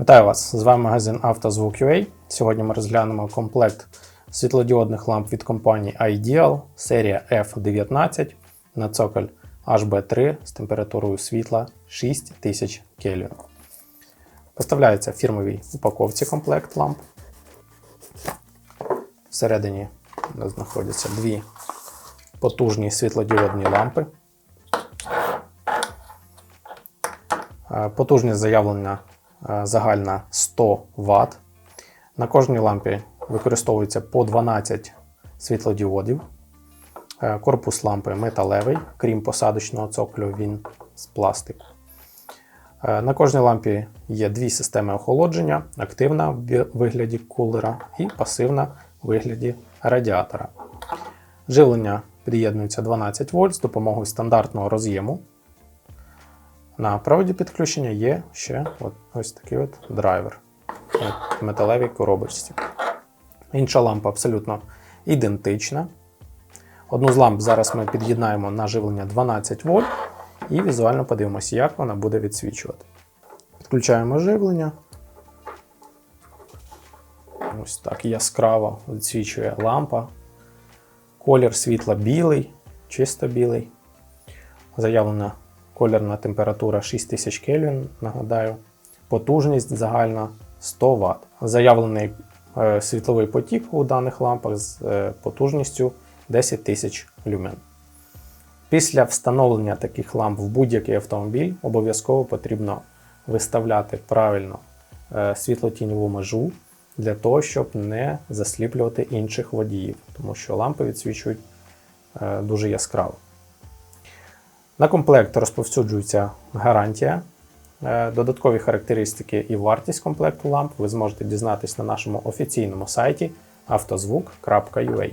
Вітаю вас! З вами магазин «Автозвук.UA». Сьогодні ми розглянемо комплект світлодіодних ламп від компанії Ideal, серія F19 на цоколь HB3 з температурою світла 6000 Кельвін. Поставляється в фірмовій упаковці комплект ламп. Всередині у нас знаходяться дві потужні світлодіодні лампи. Е, Потужність заявлена е, загальна 100 Вт. На кожній лампі використовується по 12 світлодіодів. Е, Корпус лампи металевий, крім посадочного цоклю, він з пластику. Е, На кожній лампі є дві системи охолодження: активна в вигляді кулера і пасивна в вигляді радіатора. Живлення під'єднується 12 вольт з допомогою стандартного роз'єму. На проводі підключення є ще от, ось такий от драйвер в металевій коробочці. Інша лампа абсолютно ідентична. Одну з ламп зараз ми під'єднаємо на живлення 12 вольт і візуально подивимося, як вона буде відсвічувати. Підключаємо живлення. Ось так яскраво відсвічує лампа. Колір світла білий, чисто білий. Заявлена колірна температура 6000 Кельвін, нагадаю. Потужність загальна 100 Вт. Заявлений е, світловий потік у даних лампах з е, потужністю 10 тисяч люмен. Після встановлення таких ламп в будь-який автомобіль обов'язково потрібно виставляти правильно е, світлотіньову межу для того, щоб не засліплювати інших водіїв, тому що лампи відсвічують дуже яскраво. На комплект розповсюджується гарантія. Е, Додаткові характеристики і вартість комплекту ламп ви зможете дізнатись на нашому офіційному сайті автозвук.ua.